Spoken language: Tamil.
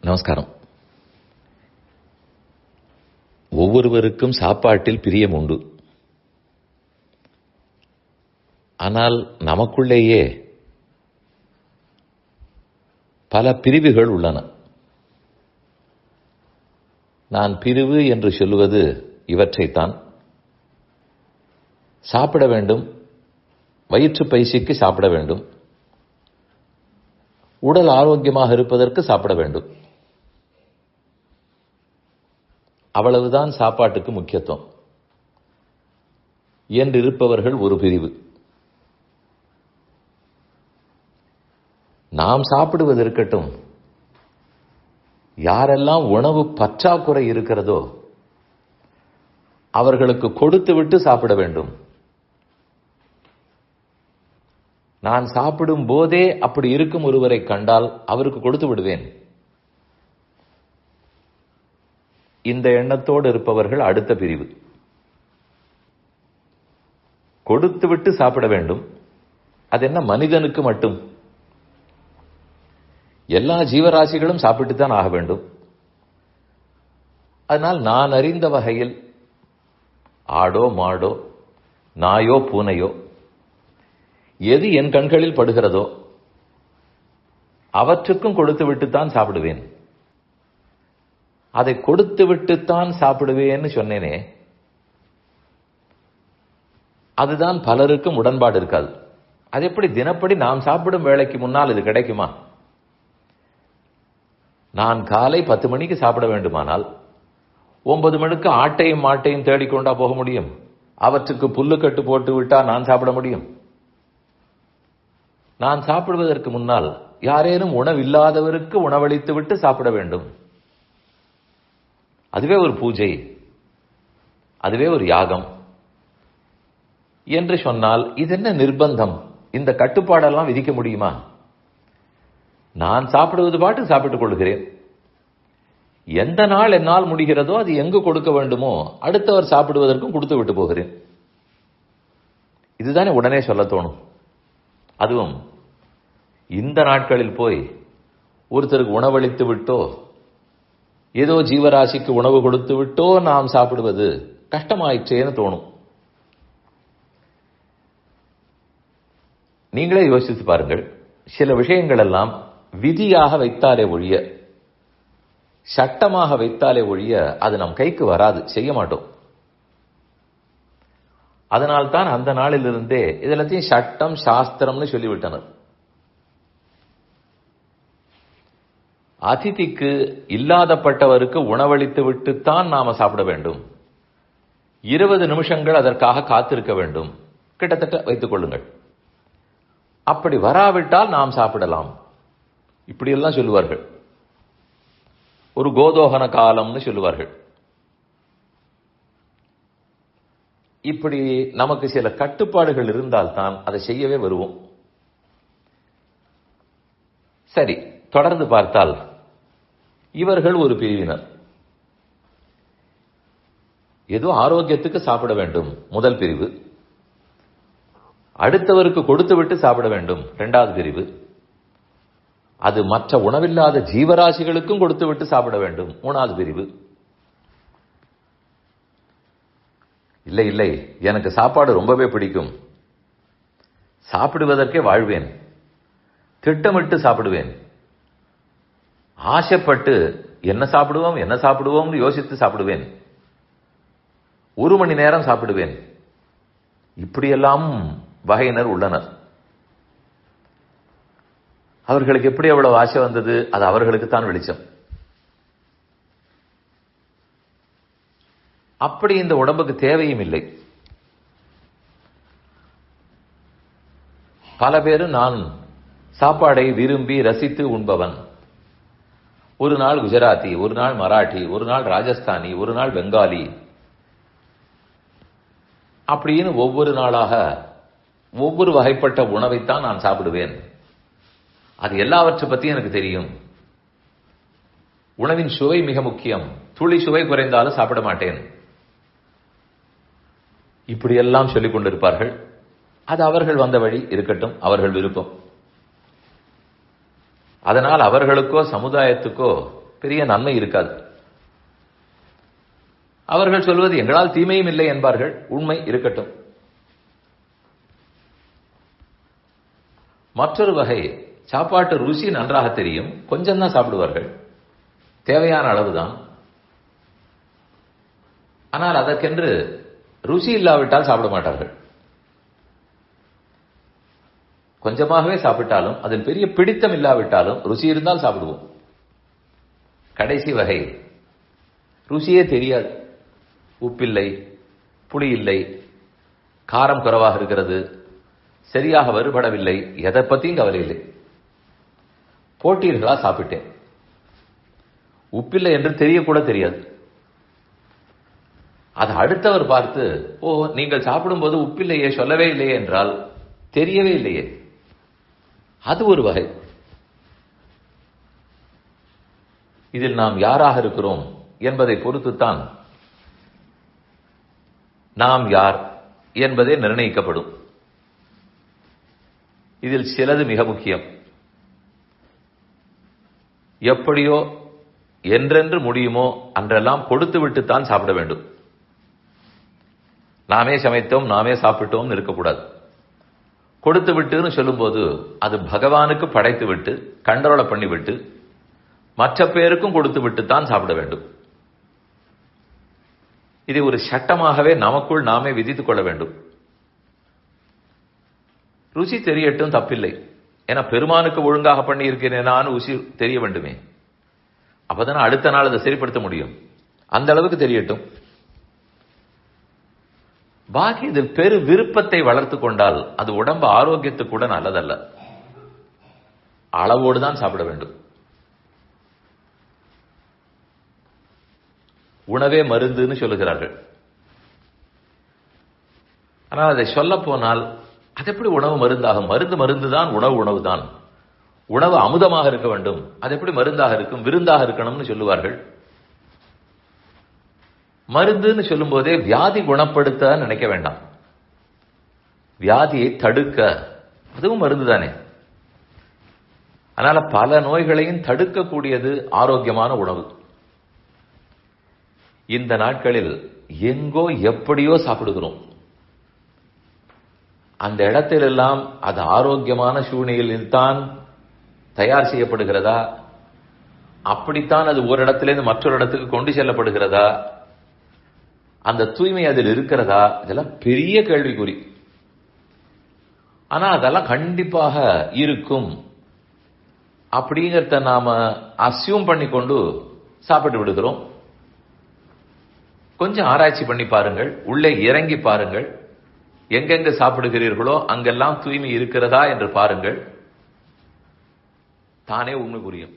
நமஸ்காரம். ஒவ்வொருவருக்கும் சாப்பாட்டில் பிரியம் உண்டு. ஆனால் நமக்குள்ளேயே பல பிரிவுகள் உள்ளன. நான் பிரிவு என்று சொல்லுவது இவற்றைத்தான். சாப்பிட வேண்டும். வயிற்று பயிற்சிக்கு சாப்பிட வேண்டும். உடல் ஆரோக்கியமாக இருப்பதற்கு சாப்பிட வேண்டும். அவ்வளவுதான் சாப்பாட்டுக்கு முக்கியத்துவம். என்றிருப்பவர்கள் ஒரு பிரிவு. நாம் சாப்பிடுவது இருக்கட்டும். யாரெல்லாம் உணவு பற்றாக்குறை இருக்கிறதோ அவர்களுக்கு கொடுத்து விட்டு சாப்பிட வேண்டும். நான் சாப்பிடும் போதே அப்படி இருக்கும் ஒருவரை கண்டால் அவருக்கு கொடுத்து விடுவேன். இந்த எண்ணத்தோடு இருப்பவர்கள் அடுத்த பிரிவு. கொடுத்து விட்டு சாப்பிட வேண்டும். அது என்ன மனிதனுக்கு மட்டும்? எல்லா ஜீவராசிகளும் சாப்பிட்டு தான் ஆக வேண்டும். அதனால் நான் அறிந்த வகையில் ஆடோ மாடோ நாயோ பூனையோ எது என் கண்களில் படுகிறதோ அவற்றுக்கும் கொடுத்து விட்டுத்தான் சாப்பிடுவேன். அதை கொடுத்து விட்டுத்தான் சாப்பிடுவேன்னு சொன்னேனே. அதுதான் பலருக்கும் உடன்பாடு இருக்காது. அது எப்படி தினப்படி நாம் சாப்பிடும் வேலைக்கு முன்னால் இது கிடைக்குமா? நான் காலை பத்து மணிக்கு சாப்பிட வேண்டுமானால் ஒன்பது மணிக்கு ஆட்டையும் மாட்டையும் தேடிக்கொண்டா போக முடியும். அவற்றுக்கு புல்லு கட்டு போட்டு விட்டா நான் சாப்பிட முடியும். நான் சாப்பிடுவதற்கு முன்னால் யாரேனும் உணவில்லாதவருக்கு உணவளித்து விட்டு சாப்பிட வேண்டும். அதுவே ஒரு பூஜை. அதுவே ஒரு யாகம். என்று சொன்னால் இது என்ன நிர்பந்தம்? இந்த கட்டுப்பாடெல்லாம் விதிக்க முடியுமா? நான் சாப்பிடுவது பாட்டு சாப்பிட்டுக் கொள்கிறேன். எந்த நாள் என்னால் முடிகிறதோ அது எங்கு கொடுக்க வேண்டுமோ அடுத்தவர் சாப்பிடுவதற்கும் கொடுத்து விட்டு போகிறேன். இதுதானே உடனே சொல்ல தோணும். அதுவும் இந்த நாட்களில் போய் ஒருத்தருக்கு உணவளித்து விட்டோ ஏதோ ஜீவராசிக்கு உணவு கொடுத்து விட்டோ நாம் சாப்பிடுவது கஷ்டமாயிடுச்சேன்னு தோணும். நீங்களே யோசித்து பாருங்கள் சில விஷயங்கள் எல்லாம் விதியாக வைத்தாலே ஒழிய சட்டமாக வைத்தாலே ஒழிய அது நம் கைக்கு வராது செய்ய மாட்டோம். அதனால்தான் அந்த நாளிலிருந்தே இதெல்லாத்தையும் சட்டம் சாஸ்திரம்னு சொல்லிவிட்டனர். அதிதிக்கு இல்லாதப்பட்டவருக்கு உணவளித்து விட்டுத்தான் நாம சாப்பிட வேண்டும். இருபது நிமிஷங்கள் அதற்காக காத்திருக்க வேண்டும். கிட்டத்தட்ட வைத்துக் கொள்ளுங்கள். அப்படி வராவிட்டால் நாம் சாப்பிடலாம். இப்படியெல்லாம் சொல்லுவார்கள். ஒரு கோதோகன காலம்னு சொல்லுவார்கள். இப்படி நமக்கு சில கட்டுப்பாடுகள் இருந்தால்தான் அதை செய்யவே வருவோம். சரி தொடர்ந்து பார்த்தால் இவர்கள் ஒரு பிரிவினர். ஏதோ ஆரோக்கியத்துக்கு சாப்பிட வேண்டும் முதல் பிரிவு. அடுத்தவருக்கு கொடுத்து விட்டு சாப்பிட வேண்டும் இரண்டாவது பிரிவு. அது மற்ற உணவில்லாத ஜீவராசிகளுக்கும் கொடுத்து விட்டு சாப்பிட வேண்டும் மூணாவது பிரிவு. இல்லை இல்லை எனக்கு சாப்பாடு ரொம்பவே பிடிக்கும். சாப்பிடுவதற்கே வாழ்வேன். திட்டமிட்டு சாப்பிடுவேன். ஆசைப்பட்டு என்ன சாப்பிடுவோம் என்ன சாப்பிடுவோம்னு யோசித்து சாப்பிடுவேன். ஒரு மணி நேரம் சாப்பிடுவேன். இப்படியெல்லாம் வகையினர் உள்ளனர். அவர்களுக்கு எப்படி அவ்வளவு ஆசை வந்தது? அது அவர்களுக்கு தான் வெளிச்சம். அப்படி இந்த உடம்புக்கு தேவையும் இல்லை. பல பேரும் நான் சாப்பாடை விரும்பி ரசித்து உண்பவன். ஒரு நாள் குஜராத்தி ஒரு நாள் மராட்டி ஒரு நாள் ராஜஸ்தானி ஒரு நாள் பெங்காலி. அப்படின்னு ஒவ்வொரு நாளாக ஒவ்வொரு வகைப்பட்ட உணவைத்தான் நான் சாப்பிடுவேன். அது எல்லாவற்றை பற்றியும் எனக்கு தெரியும். உணவின் சுவை மிக முக்கியம். துளி சுவை குறைந்தாலும் சாப்பிட மாட்டேன். இப்படியெல்லாம் சொல்லிக் கொண்டிருப்பார்கள். அது அவர்கள் வந்த வழி இருக்கட்டும் அவர்கள் விருப்பம். அதனால் அவர்களுக்கோ சமுதாயத்துக்கோ பெரிய நன்மை இருக்காது. அவர்கள் சொல்வது எங்களால் தீமையும் இல்லை என்பார்கள். உண்மை இருக்கட்டும். மற்றொரு வகை சாப்பாட்டு ருசி நன்றாக தெரியும். கொஞ்சம் தான் சாப்பிடுவார்கள். தேவையான அளவுதான். ஆனால் அதற்கென்று ருசி இல்லாவிட்டால் சாப்பிட மாட்டார்கள். கொஞ்சமாகவே சாப்பிட்டாலும் அதன் பெரிய பிடித்தம் இல்லாவிட்டாலும் ருசி இருந்தால் சாப்பிடுவோம். கடைசி வகை. ருசியே தெரியாது. உப்பில்லை புளி இல்லை காரம் குறைவாக இருக்கிறது சரியாக வருபடவில்லை எதை பத்தியும் கவலை இல்லை. போட்டீர்களா சாப்பிட்டேன். உப்பில்லை என்று தெரியக்கூட தெரியாது. அது அடுத்தவர் பார்த்து ஓ நீங்கள் சாப்பிடும்போது உப்பில்லையே சொல்லவே இல்லையே என்றால் தெரியவே இல்லையே. அது ஒரு வகை. இதில் நாம் யாராக இருக்கிறோம் என்பதை பொறுத்துத்தான் நாம் யார் என்பதே நிர்ணயிக்கப்படும். இதில் சிலது மிக முக்கியம். எப்படியோ என்றென்று முடியுமோ அன்றெல்லாம் கொடுத்து விட்டுத்தான் சாப்பிட வேண்டும். நாமே சமைத்தோம் நாமே சாப்பிட்டோம் இருக்கக்கூடாது. கொடுத்து விட்டுன்னு சொல்லும்போது அது பகவானுக்கு படைத்து விட்டு கண்ட்ரோலை பண்ணிவிட்டு மற்ற பேருக்கும் கொடுத்து விட்டு தான் சாப்பிட வேண்டும். இது ஒரு சட்டமாகவே நமக்குள் நாமே விதித்துக் கொள்ள வேண்டும். ருசி தெரியட்டும் தப்பில்லை. ஏன்னா பெருமானுக்கு ஒழுங்காக பண்ணி இருக்கிறேனான்னு ருசி தெரிய வேண்டுமே. அப்பதானே அடுத்த நாள் அதை சரிப்படுத்த முடியும். அந்த அளவுக்கு தெரியட்டும். பாக்கி இதில் பெரு விருப்பத்தை வளர்த்து கொண்டால் அது உடம்பு ஆரோக்கியத்துக்கு கூட நல்லதல்ல. அளவோடு தான் சாப்பிட வேண்டும். உணவே மருந்துன்னு சொல்லுகிறார்கள். ஆனால் அதை சொல்ல போனால் அது எப்படி உணவு மருந்தாகும்? மருந்து மருந்து தான் உணவு உணவு தான் உணவு அமுதமாக இருக்க வேண்டும். அது எப்படி மருந்தாக இருக்கும்? விருந்தாக இருக்கணும்னு சொல்லுவார்கள். மருந்துன்னு சொல்லும் போதே வியாதி குணப்படுத்த நினைக்க வேண்டாம். வியாதியை தடுக்க. அதுவும் மருந்து தானே அதனால பல நோய்களையும் தடுக்கக்கூடியது ஆரோக்கியமான உணவு. இந்த நாட்களில் எங்கோ எப்படியோ சாப்பிடுகிறோம். அந்த இடத்திலெல்லாம் அது ஆரோக்கியமான சூழ்நிலையில் தான் தயார் செய்யப்படுகிறதா? அப்படித்தான் அது ஒரு இடத்திலிருந்து மற்றொரு இடத்துக்கு கொண்டு செல்லப்படுகிறதா? அந்த தூய்மை அதில் இருக்கிறதா? இதெல்லாம் பெரிய கேள்விக்குறி. ஆனா அதெல்லாம் கண்டிப்பாக இருக்கும். அப்படிங்கிறத நாம அசியூம் பண்ணி கொண்டு சாப்பிட்டு விடுகிறோம். கொஞ்சம் ஆராய்ச்சி பண்ணி பாருங்கள். உள்ளே இறங்கி பாருங்கள். எங்கெங்க சாப்பிடுகிறீர்களோ அங்கெல்லாம் தூய்மை இருக்கிறதா என்று பாருங்கள். தானே உண்மை புரியும்